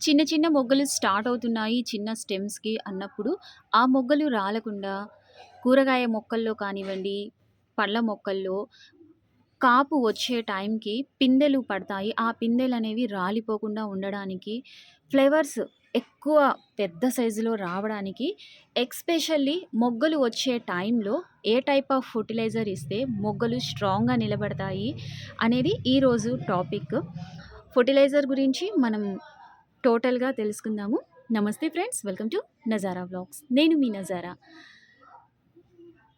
చిన్న చిన్న మొగ్గలు స్టార్ట్ అవుతున్నాయి చిన్న స్టెమ్స్‌కి అన్నప్పుడు, ఆ మొగ్గలు రాలకుండా కూరగాయ మొక్కల్లో కానివ్వండి, పళ్ళ మొక్కల్లో కాపు వచ్చే టైంకి పిందెలు పడతాయి. ఆ పిందెలు అనేవి రాలిపోకుండా ఉండడానికి, ఫ్లేవర్స్ ఎక్కువ పెద్ద సైజులో రావడానికి, ఎక్స్‌పెషల్లీ మొగ్గలు వచ్చే టైంలో ఏ టైప్ ఆఫ్ ఫర్టిలైజర్ ఇస్తే మొగ్గలు స్ట్రాంగ్‌గా నిలబడతాయి అనేది ఈరోజు టాపిక్. ఫర్టిలైజర్ గురించి మనం టోటల్‌గా తెలుసుకుందాము. నమస్తే friends. Welcome to Nazara vlogs. నేను మీ నజారా.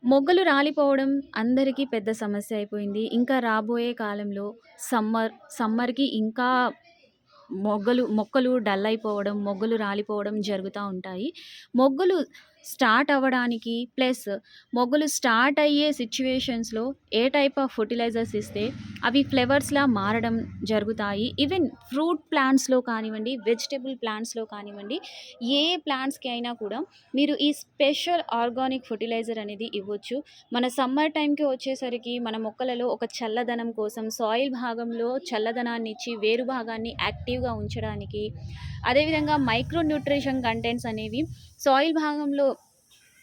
మొగ్గలు రాలిపోవడం అందరికీ పెద్ద సమస్య అయిపోయింది. ఇంకా రాబోయే కాలంలో సమ్మర్ సమ్మర్‌కి ఇంకా మొగ్గలు మొక్కలు డల్ అయిపోవడం, మొగ్గలు రాలిపోవడం జరుగుతూ ఉంటాయి. మొగ్గలు స్టార్ట్ అవ్వడానికి ప్లస్ మొగ్గలు స్టార్ట్ అయ్యే సిచ్యువేషన్స్లో ఏ టైప్ ఆఫ్ ఫర్టిలైజర్స్ ఇస్తే అవి ఫ్లేవర్స్లా మారడం జరుగుతాయి. ఈవెన్ ఫ్రూట్ ప్లాంట్స్‌లో కానివ్వండి, వెజిటేబుల్ ప్లాంట్స్‌లో కానివ్వండి, ఏ ప్లాంట్స్‌కి అయినా కూడా మీరు ఈ స్పెషల్ ఆర్గానిక్ ఫర్టిలైజర్ అనేది ఇవ్వచ్చు. మన సమ్మర్ టైంకి వచ్చేసరికి మన మొక్కలలో ఒక చల్లదనం కోసం సాయిల్ భాగంలో చల్లదనాన్ని ఇచ్చి వేరు భాగాన్ని యాక్టివ్‌గా ఉంచడానికి, అదేవిధంగా మైక్రో న్యూట్రిషన్ కంటెంట్స్ అనేవి సాయిల్ భాగంలో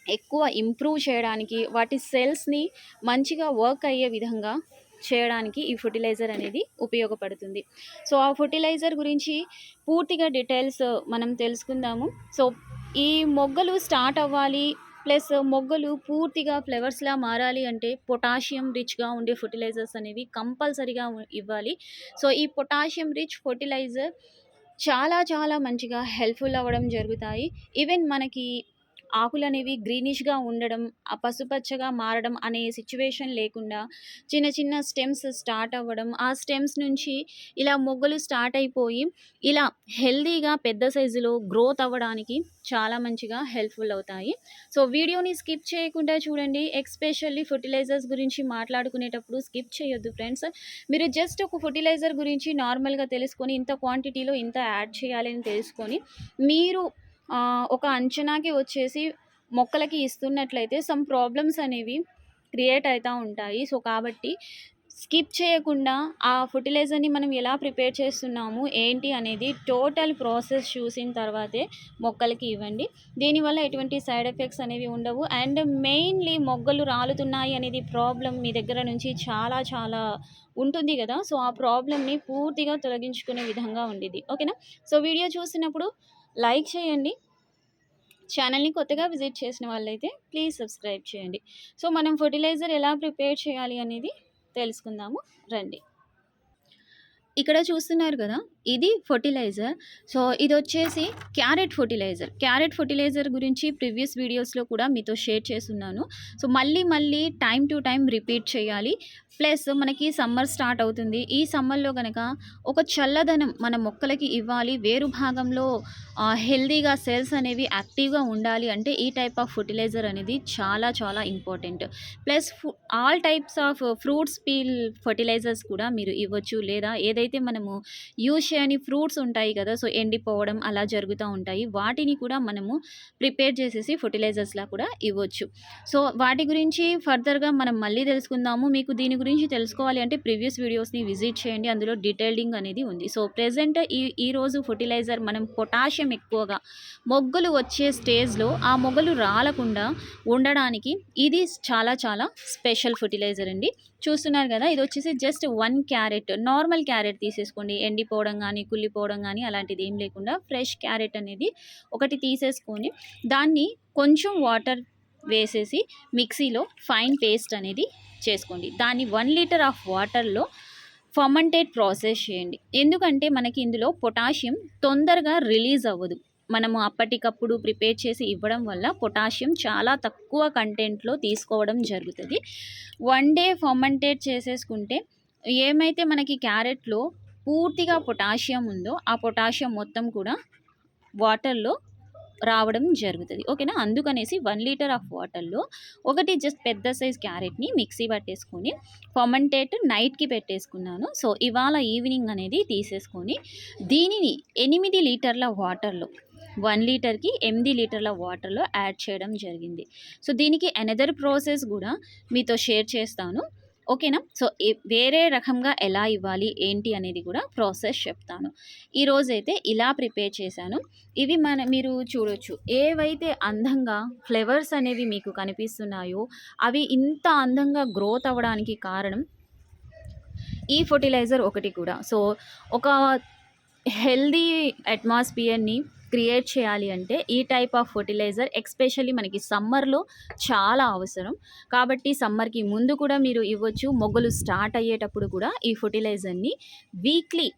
ఎక్కువ ఇంప్రూవ్ చేయడానికి, వాటి సెల్స్‌ని మంచిగా వర్క్ అయ్యే విధంగా చేయడానికి ఈ ఫర్టిలైజర్ అనేది ఉపయోగపడుతుంది. సో, ఆ ఫర్టిలైజర్ గురించి పూర్తిగా డీటెయిల్స్ మనం తెలుసుకుందాము. సో, ఈ మొగ్గలు స్టార్ట్ అవ్వాలి ప్లస్ మొగ్గలు పూర్తిగా ఫ్లవర్స్‌లా మారాలి అంటే పొటాషియం రిచ్‌గా ఉండే ఫెర్టిలైజర్స్ అనేవి కంపల్సరీగా ఇవ్వాలి. సో, ఈ పొటాషియం రిచ్ ఫెర్టిలైజర్ చాలా చాలా మంచిగా హెల్ప్‌ఫుల్ అవ్వడం జరుగుతాయి. ఈవెన్ మనకి ఆకులనేవి గ్రీనిష్‌గా ఉండడం, ఆ పసుపచ్చగా మారడం అనే సిచ్యువేషన్ లేకుండా చిన్న చిన్న స్టెమ్స్ స్టార్ట్ అవ్వడం, ఆ స్టెమ్స్ నుంచి ఇలా మొగ్గలు స్టార్ట్ అయిపోయి ఇలా హెల్దీగా పెద్ద సైజులో గ్రోత్ అవ్వడానికి చాలా మంచిగా హెల్ప్‌ఫుల్ అవుతాయి. సో, వీడియోని స్కిప్ చేయకుండా చూడండి. ఎక్స్‌పెషల్లీ ఫర్టిలైజర్స్ గురించి మాట్లాడుకునేటప్పుడు స్కిప్ చేయొద్దు ఫ్రెండ్స్. మీరు జస్ట్ ఒక ఫర్టిలైజర్ గురించి నార్మల్‌గా తెలుసుకొని ఇంత క్వాంటిటీలో ఇంత యాడ్ చేయాలి అని తెలుసుకొని మీరు ఒక అంచనాకి వచ్చేసి మొక్కలకి ఇస్తున్నట్లయితే సమ్ ప్రాబ్లమ్స్ అనేవి క్రియేట్ అవుతూ ఉంటాయి. సో, కాబట్టి స్కిప్ చేయకుండా ఆ ఫర్టిలైజర్ని మనం ఎలా ప్రిపేర్ చేస్తున్నాము, ఏంటి అనేది టోటల్ ప్రాసెస్ చూసిన తర్వాతే మొక్కలకి ఇవ్వండి. దీనివల్ల ఎటువంటి సైడ్ ఎఫెక్ట్స్ అనేవి ఉండవు. అండ్ మెయిన్‌లీ మొగ్గలు రాలుతున్నాయి అనేది ప్రాబ్లం మీ దగ్గర నుంచి చాలా చాలా ఉంటుంది కదా సో, ఆ ప్రాబ్లమ్‌ని పూర్తిగా తొలగించుకునే విధంగా ఉండేది ఓకేనా? సో, వీడియో చూసినప్పుడు లైక్ చేయండి. ఛానల్‌ని కొత్తగా విజిట్ చేసిన వాళ్ళైతే ప్లీజ్ సబ్స్క్రైబ్ చేయండి. సో, మనం ఫర్టిలైజర్ ఎలా ప్రిపేర్ చేయాలి అనేది తెలుసుకుందాము రండి. ఇక్కడ చూస్తున్నారు కదా ఇది ఫెర్టిలైజర్. సో, ఇది వచ్చేసి క్యారెట్ ఫెర్టిలైజర్. క్యారెట్ ఫర్టిలైజర్ గురించి ప్రీవియస్ వీడియోస్‌లో కూడా మీతో షేర్ చేసున్నాను. సో, మళ్ళీ మళ్ళీ టైం టు టైం రిపీట్ చేయాలి. ప్లస్ మనకి సమ్మర్ స్టార్ట్ అవుతుంది. ఈ సమ్మర్‌లో కనుక ఒక చల్లదనం మన మొక్కలకి ఇవ్వాలి. వేరు భాగంలో హెల్దీగా హెల్తీగా సెల్స్ అనేవి యాక్టివ్‌గా ఉండాలి అంటే ఈ టైప్ ఆఫ్ ఫర్టిలైజర్ అనేది చాలా చాలా ఇంపార్టెంట్. ప్లస్ ఫు all types of fruits peel fertilisers కూడా మీరు ఇవ్వచ్చు. లేదా ఏదైతే మనము యూజ్ చేయని ఫ్రూట్స్ ఉంటాయి కదా! సో, ఎండిపోవడం అలా జరుగుతూ ఉంటాయి. వాటిని కూడా మనము ప్రిపేర్ చేసేసి ఫెర్టిలైజర్స్‌లా కూడా ఇవ్వచ్చు. సో, వాటి గురించి ఫర్దర్‌గా మనం మళ్ళీ తెలుసుకుందాము. మీకు దీని గురించి తెలుసుకోవాలి అంటే ప్రీవియస్ వీడియోస్‌ని విజిట్ చేయండి. అందులో డీటెయిలింగ్ అనేది ఉంది. సో, ప్రెజెంట్ ఈ ఈరోజు ఫర్టిలైజర్ మనం పొటాషియం ఎక్కువగా మొగ్గలు వచ్చే స్టేజ్‌లో ఆ మొగ్గలు రాలకుండా ఉండడానికి ఇది చాలా చాలా స్పెషల్ ఫెర్టిలైజర్ అండి. చూస్తున్నారు కదా ఇది వచ్చేసి just one carrot normal carrot తీసేసుకోండి. ఎండిపోవడం కానీ కుళ్ళిపోవడం కానీ అలాంటిది ఏం లేకుండా ఫ్రెష్ క్యారెట్ అనేది ఒకటి తీసేసుకొని దాన్ని కొంచెం వాటర్ వేసేసి మిక్సీలో ఫైన్ పేస్ట్ అనేది చేసుకోండి. దాన్ని వన్ లీటర్ ఆఫ్ వాటర్‌లో ఫర్మంటేట్ ప్రాసెస్ చేయండి. ఎందుకంటే మనకి ఇందులో పొటాషియం తొందరగా రిలీజ్ అవ్వదు. మనము అప్పటికప్పుడు ప్రిపేర్ చేసి ఇవ్వడం వల్ల పొటాషియం చాలా తక్కువ కంటెంట్‌లో తీసుకోవడం జరుగుతుంది వన్ డే ఫర్మంటేట్ చేసేసుకుంటే ఏమైతే మనకి క్యారెట్‌లో పూర్తిగా పొటాషియం ఉందో ఆ పొటాషియం మొత్తం కూడా వాటర్‌లో రావడం జరుగుతుంది ఓకేనా? అందుకనేసి వన్ లీటర్ ఆఫ్ వాటర్‌లో ఒకటి జస్ట్ పెద్ద సైజ్ క్యారెట్‌ని మిక్సీ పట్టేసుకొని ఫర్మెంటేట్ నైట్‌కి పెట్టేసుకున్నాను. సో, ఇవాళ ఈవినింగ్ అనేది తీసేసుకొని దీనిని ఎనిమిది లీటర్ల వాటర్‌లో వన్ లీటర్‌కి ఎనిమిది లీటర్ల వాటర్‌లో యాడ్ చేయడం జరిగింది. సో, దీనికి అనదర్ ప్రాసెస్ కూడా మీతో షేర్ చేస్తాను. ఓకేనా? సో వేరే రకంగా ఎలా ఇవ్వాలి ఏంటి అనేది కూడా ప్రాసెస్ చెప్తాను. ఈరోజైతే ఇలా ప్రిపేర్ చేశాను. ఇవి మన మీరు చూడొచ్చు. ఏవైతే అందంగా ఫ్లేవర్స్ అనేవి మీకు కనిపిస్తున్నాయో అవి ఇంత అందంగా గ్రోత్ అవ్వడానికి కారణం ఈ ఫర్టిలైజర్ ఒకటి కూడా. సో ఒక హెల్దీ అట్మాస్ఫియర్ని క్రియేట్ చేయాలి అంటే ఈ టైప్ ఆఫ్ ఫర్టిలైజర్ ఎక్స్పెషల్లీ మనకి సమ్మర్లో చాలా అవసరం. కాబట్టి సమ్మర్కి ముందు కూడా మీరు ఇవ్వచ్చు. మొగ్గలు స్టార్ట్ అయ్యేటప్పుడు కూడా ఈ ఫర్టిలైజర్ని వీక్లీ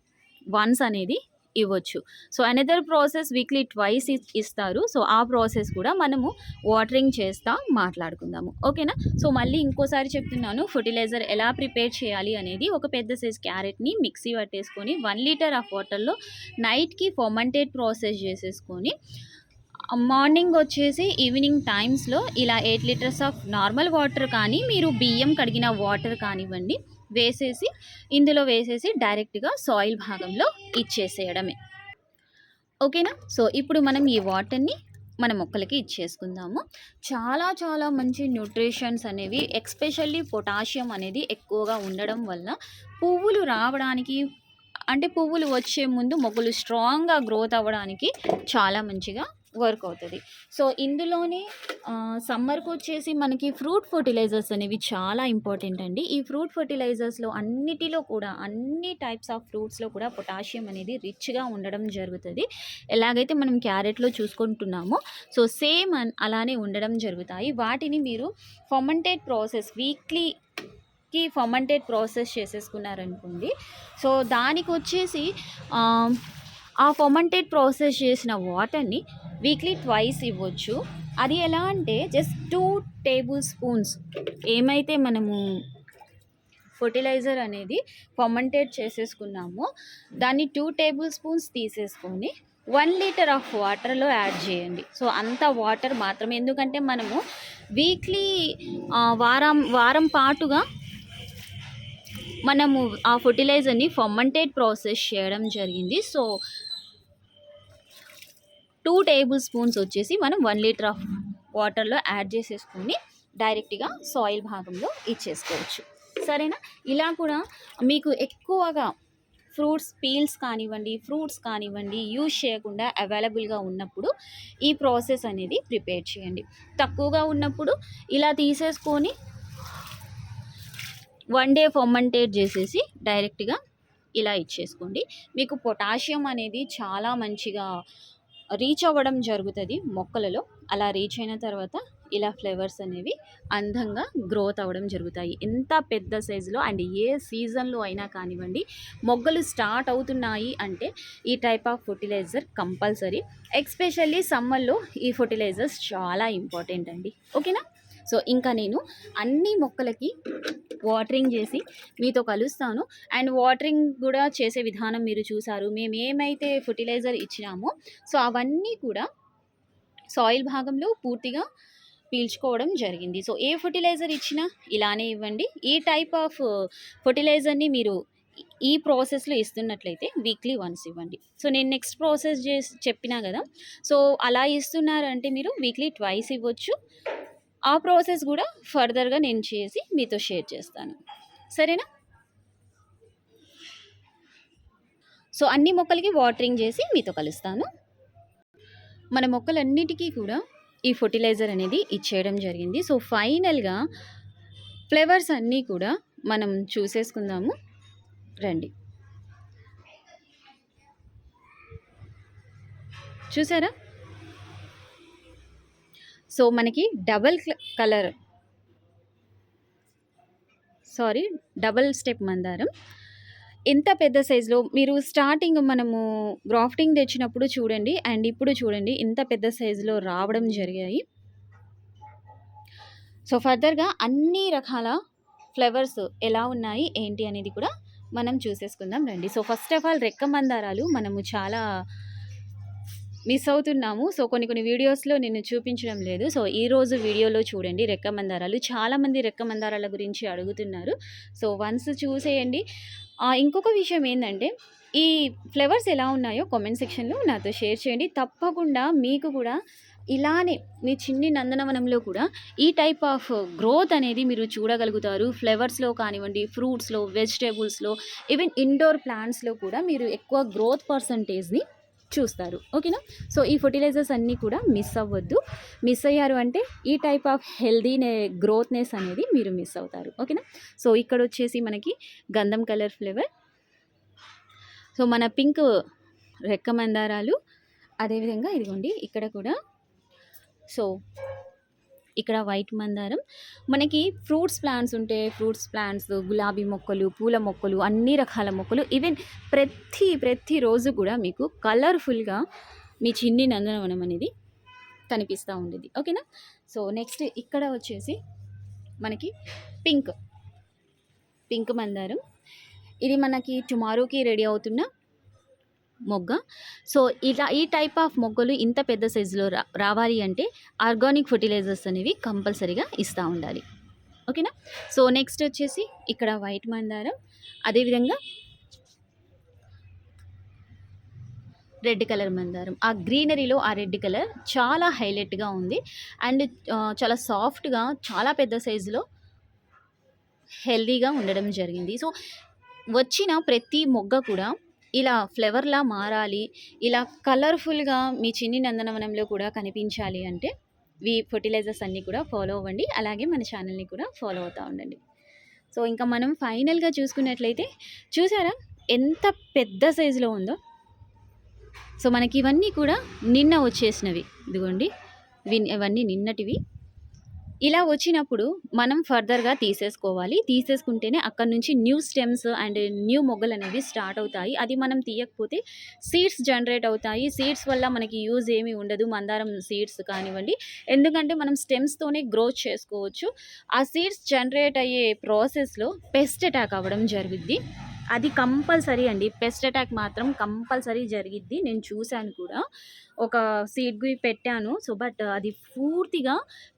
వన్స్ అనేది ఇవ్వచ్చు. So another process weekly twice ఇస్తారు. సో ఆ ప్రాసెస్ కూడా మనము వాటరింగ్ చేస్తా మాట్లాడుకుందాము. ఓకేనా? సో మళ్ళీ ఇంకోసారి చెప్తున్నాను ఫర్టిలైజర్ ఎలా ప్రిపేర్ చేయాలి అనేది ఒక పెద్ద సైజ్ క్యారెట్ని మిక్సీ పట్టేసుకొని వన్ లీటర్ ఆఫ్ వాటర్లో నైట్కి ఫర్మంటేట్ ప్రాసెస్ చేసేసుకొని మార్నింగ్ వచ్చేసి ఈవినింగ్ టైమ్స్లో ఇలా eight litres of normal water కానీ మీరు బియ్యం కడిగిన వాటర్ కానివ్వండి వేసేసి ఇందులో వేసేసి డైరెక్ట్గా సాయిల్ భాగంలో ఇచ్చేసేయడమే. ఓకేనా? సో ఇప్పుడు మనం ఈ వాటర్ని మన మొక్కలకి ఇచ్చేసుకుందాము. చాలా చాలా మంచి న్యూట్రిషన్స్ అనేవి ఎక్స్పెషల్లీ పొటాషియం అనేది ఎక్కువగా ఉండడం వల్ల పువ్వులు రావడానికి అంటే పువ్వులు వచ్చే ముందు మొక్కలు స్ట్రాంగ్గా గ్రోత్ అవ్వడానికి చాలా మంచిగా వర్క్ అవుతుంది. సో ఇందులోనే సమ్మర్కి వచ్చేసి మనకి ఫ్రూట్ ఫర్టిలైజర్స్ అనేవి చాలా ఇంపార్టెంట్ అండి. ఈ ఫ్రూట్ ఫర్టిలైజర్స్లో అన్నిటిలో కూడా అన్ని టైప్స్ ఆఫ్ ఫ్రూట్స్లో కూడా పొటాషియం అనేది రిచ్గా ఉండడం జరుగుతుంది. ఎలాగైతే మనం క్యారెట్లో చూసుకుంటున్నామో సో సేమ్ అలానే ఉండడం జరుగుతాయి. వాటిని మీరు ఫర్మంటేట్ ప్రాసెస్ వీక్లీ కి ఫర్మంటేట్ ప్రాసెస్ చేసేసుకున్నారనుకోండి సో దానికి వచ్చేసి ఆ, ఆ ప్రాసెస్ చేసిన వాటర్ని వీక్లీ ట్వైస్ ఇవ్వచ్చు. అది ఎలా అంటే జస్ట్ టూ టేబుల్ స్పూన్స్. ఏమైతే మనము ఫర్టిలైజర్ అనేది ఫర్మంటేట్ చేసేసుకున్నామో దాన్ని టూ టేబుల్ స్పూన్స్ తీసేసుకొని వన్ లీటర్ ఆఫ్ వాటర్లో యాడ్ చేయండి. సో అంత వాటర్ మాత్రమే. ఎందుకంటే మనము వీక్లీ వారం వారం పాటుగా మనము ఆ ఫర్టిలైజర్ని ఫర్మంటేట్ ప్రాసెస్ చేయడం జరిగింది. సో టూ టేబుల్ స్పూన్స్ వచ్చేసి మనం వన్ లీటర్ ఆఫ్ వాటర్లో యాడ్ చేసేసుకొని డైరెక్ట్గా సాయిల్ భాగంలో ఇచ్చేసుకోవచ్చు. సరేనా? ఇలా కూడా మీకు ఎక్కువగా ఫ్రూట్స్ పీల్స్ కానివ్వండి ఫ్రూట్స్ కానివ్వండి యూజ్ చేయకుండా అవైలబుల్గా ఉన్నప్పుడు ఈ ప్రాసెస్ అనేది ప్రిపేర్ చేయండి. తక్కువగా ఉన్నప్పుడు ఇలా తీసేసుకొని వన్ డే ఫర్మంటేట్ చేసేసి డైరెక్ట్గా ఇలా ఇచ్చేసుకోండి. మీకు పొటాషియం అనేది చాలా మంచిగా రీచ్ అవ్వడం జరుగుతుంది మొక్కలలో. అలా రీచ్ అయిన తర్వాత ఇలా ఫ్లేవర్స్ అనేవి అందంగా గ్రోత్ అవ్వడం జరుగుతాయి. ఎంత పెద్ద సైజులో అండ్ ఏ సీజన్లో అయినా కానివ్వండి మొగ్గలు స్టార్ట్ అవుతున్నాయి అంటే ఈ type of fertiliser compulsory especially సమ్మర్లో ఈ ఫర్టిలైజర్స్ చాలా ఇంపార్టెంట్ అండి. ఓకేనా సో ఇంకా నేను అన్ని మొక్కలకి వాటరింగ్ చేసి మీతో కలుస్తాను. అండ్ వాటరింగ్ కూడా చేసే విధానం మీరు చూసారు. మేము ఏమైతే ఫర్టిలైజర్ ఇచ్చినామో సో అవన్నీ కూడా సాయిల్ భాగంలో పూర్తిగా పీల్చుకోవడం జరిగింది. సో ఏ ఫర్టిలైజర్ ఇచ్చినా ఇలానే ఇవ్వండి. ఈ టైప్ ఆఫ్ ఫర్టిలైజర్ని మీరు ఈ ప్రాసెస్లో ఇస్తున్నట్లయితే వీక్లీ వన్స్ ఇవ్వండి. సో నేను నెక్స్ట్ ప్రాసెస్ చేసి చెప్పినా కదా సో అలా ఇస్తున్నారంటే మీరు వీక్లీ ట్వైస్ ఇవ్వచ్చు. ఆ ప్రాసెస్ కూడా ఫర్దర్గా నేను చేసి మీతో షేర్ చేస్తాను. సరేనా? సో అన్ని మొక్కలకి వాటరింగ్ చేసి మీతో కలుస్తాను. మన మొక్కలన్నిటికీ కూడా ఈ ఫర్టిలైజర్ అనేది ఇచ్చేయడం జరిగింది. సో ఫైనల్గా ఫ్లేవర్స్ అన్నీ కూడా మనం చూసేసుకుందాము. రండి. చూసారా? సో మనకి double colour. Sorry double step మందారం. ఎంత పెద్ద సైజులో మీరు స్టార్టింగ్ మనము గ్రాఫ్టింగ్ తెచ్చినప్పుడు చూడండి అండ్ ఇప్పుడు చూడండి ఇంత పెద్ద సైజులో రావడం జరిగాయి. సో ఫర్దర్గా అన్ని రకాల ఫ్లవర్స్ ఎలా ఉన్నాయి ఏంటి అనేది కూడా మనం చూసేసుకుందాం రండి. సో ఫస్ట్ ఆఫ్ ఆల్ రెక్క మందారాలు మనము చాలా మిస్ అవుతున్నాము. సో కొన్ని కొన్ని వీడియోస్లో నేను చూపించడం లేదు. సో ఈ రోజు వీడియోలో చూడండి రెక్క మందారాలు చాలామంది రెక్క మందారాల గురించి అడుగుతున్నారు. సో వన్స్ చూసేయండి. ఇంకొక విషయం ఏంటంటే ఈ ఫ్లేవర్స్ ఎలా ఉన్నాయో కామెంట్ సెక్షన్‌లో నాతో షేర్ చేయండి. తప్పకుండా మీకు కూడా ఇలానే మీ చిన్ని నందనవనంలో కూడా ఈ టైప్ ఆఫ్ గ్రోత్ అనేది మీరు చూడగలుగుతారు. ఫ్లవర్స్‌లో కానివ్వండి, ఫ్రూట్స్‌లో, వెజిటేబుల్స్లో ఈవెన్ ఇండోర్ ప్లాంట్స్‌లో కూడా మీరు ఎక్కువ గ్రోత్ పర్సెంటేజ్‌ని చూస్తారు. ఓకేనా? సో, ఈ ఫర్టిలైజర్స్ అన్నీ కూడా మిస్ అవ్వద్దు. మిస్ అయ్యారు అంటే ఈ టైప్ ఆఫ్ హెల్దీనే గ్రోత్‌నెస్ అనేది మీరు మిస్ అవుతారు. ఓకేనా? సో, ఇక్కడ వచ్చేసి మనకి గంధం కలర్ ఫ్లేవర్. సో, మన పింక్ రెక్క మందారాలు అదేవిధంగా ఇదిగోండి ఇక్కడ కూడా సో, ఇక్కడ వైట్ మందారం. మనకి ఫ్రూట్స్ ప్లాంట్స్ ఉంటే ఫ్రూట్స్ ప్లాంట్స్, గులాబీ మొక్కలు, పూల మొక్కలు, అన్ని రకాల మొక్కలు ఈవెన్ ప్రతి ప్రతి రోజు కూడా మీకు కలర్‌ఫుల్‌గా మీ చిన్ని నందనవనం అనేది కనిపిస్తూ ఉండేది ఓకేనా? సో, నెక్స్ట్ ఇక్కడ వచ్చేసి మనకి పింక్. పింక్ మందారం. ఇది మనకి టుమారోకి రెడీ అవుతున్న మొగ్గ. సో, ఇలా ఈ టైప్ ఆఫ్ మొగ్గలు ఇంత పెద్ద సైజులో రా రావాలి అంటే ఆర్గానిక్ ఫెర్టిలైజర్స్ అనేవి కంపల్సరీగా ఇస్తూ ఉండాలి. ఓకేనా? సో, నెక్స్ట్ వచ్చేసి ఇక్కడ వైట్ మందారం. అదేవిధంగా రెడ్ కలర్ మందారం. ఆ గ్రీనరీలో ఆ రెడ్ కలర్ చాలా హైలైట్‌గా ఉంది. అండ్ చాలా సాఫ్ట్‌గా చాలా పెద్ద సైజులో హెల్దీగా ఉండడం జరిగింది. సో, వచ్చిన ప్రతి మొగ్గ కూడా ఇలా ఫ్లవర్‌లా మారాలి. ఇలా కలర్‌ఫుల్‌గా మీ చిన్ని నందనవనంలో కూడా కనిపించాలి అంటే ఈ ఫర్టిలైజర్స్ అన్నీ కూడా ఫాలో అవ్వండి. అలాగే మన ఛానల్ని కూడా ఫాలో అవుతూ ఉండండి. సో, ఇంకా మనం ఫైనల్‌గా చూసుకున్నట్లయితే చూసారా ఎంత పెద్ద సైజులో ఉందో? సో, మనకి ఇవన్నీ కూడా నిన్న వచ్చేసినవి. ఇదిగోండి. ఇవన్నీ నిన్నటివి. ఇలా వచ్చినప్పుడు మనం ఫర్దర్‌గా తీసేసుకోవాలి. తీసేసుకుంటేనే అక్కడి నుంచి న్యూ స్టెమ్స్ అండ్ న్యూ మొగ్గలు అనేవి స్టార్ట్ అవుతాయి. అది మనం తీయకపోతే సీడ్స్ జనరేట్ అవుతాయి. సీడ్స్ వల్ల మనకి యూజ్ ఏమీ ఉండదు. మందారం సీడ్స్ కానివ్వండి. ఎందుకంటే మనం స్టెమ్స్‌తోనే గ్రోత్ చేసుకోవచ్చు. ఆ సీడ్స్ జనరేట్ అయ్యే ప్రాసెస్‌లో పెస్ట్ అటాక్ అవ్వడం జరుగుద్ది. అది కంపల్సరీ అండి. పెస్ట్ అటాక్ మాత్రం కంపల్సరీ జరిగిద్ది. నేను చూశాను కూడా. ఒక సీడ్‌కి పెట్టాను. సో, బట్ అది పూర్తిగా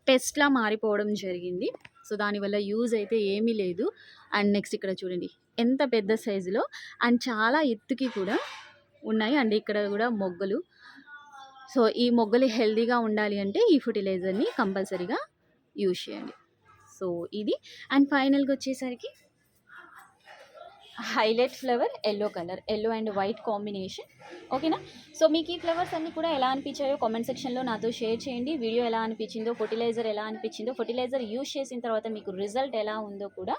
పెస్ట్‌లా మారిపోవడం జరిగింది. సో, దానివల్ల యూజ్ అయితే ఏమీ లేదు. అండ్ నెక్స్ట్ ఇక్కడ చూడండి. ఎంత పెద్ద సైజులో అండ్ చాలా ఎత్తుకి కూడా ఉన్నాయి. అండ్ ఇక్కడ కూడా మొగ్గలు. సో, ఈ మొగ్గలు హెల్దీగా ఉండాలి అంటే ఈ ఫర్టిలైజర్ని కంపల్సరీగా యూజ్ చేయండి. సో, ఇది అండ్ ఫైనల్‌గా వచ్చేసరికి highlight flower yellow colour. Yellow and white combination. ఓకేనా? సో, మీకు ఈ ఫ్లవర్స్ అన్నీ కూడా ఎలా అనిపించాయో కామెంట్ సెక్షన్‌లో నాతో షేర్ చేయండి. వీడియో ఎలా అనిపించిందో, ఫెర్టిలైజర్ ఎలా అనిపించిందో, ఫర్టిలైజర్ యూజ్ చేసిన తర్వాత మీకు రిజల్ట్ ఎలా ఉందో కూడా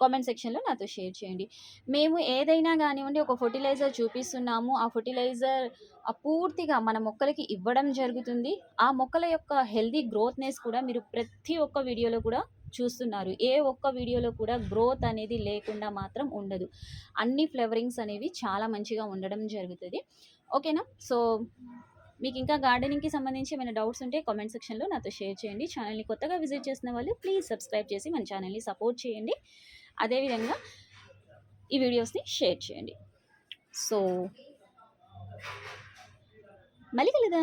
కామెంట్ సెక్షన్‌లో నాతో షేర్ చేయండి. మేము ఏదైనా కానివ్వండి ఒక ఫెర్టిలైజర్ చూపిస్తున్నాము. ఆ ఫెర్టిలైజర్ పూర్తిగా మన మొక్కలకి ఇవ్వడం జరుగుతుంది. ఆ మొక్కల యొక్క హెల్దీ గ్రోత్‌నెస్ కూడా మీరు ప్రతి ఒక్క వీడియోలో కూడా చూస్తున్నారు. ఏ ఒక్క వీడియోలో కూడా గ్రోత్ అనేది లేకుండా మాత్రం ఉండదు. అన్ని ఫ్లవరింగ్స్ అనేవి చాలా మంచిగా ఉండడం జరుగుతుంది ఓకేనా? సో, మీకు ఇంకా గార్డెనింగ్‌కి సంబంధించి ఏమైనా డౌట్స్ ఉంటే కామెంట్ సెక్షన్‌లో నాతో షేర్ చేయండి. ఛానల్ని కొత్తగా విజిట్ చేసిన వాళ్ళు ప్లీజ్ సబ్స్క్రైబ్ చేసి మన ఛానల్ని సపోర్ట్ చేయండి. అదేవిధంగా ఈ వీడియోస్‌ని షేర్ చేయండి. సో మళ్ళీ కలదా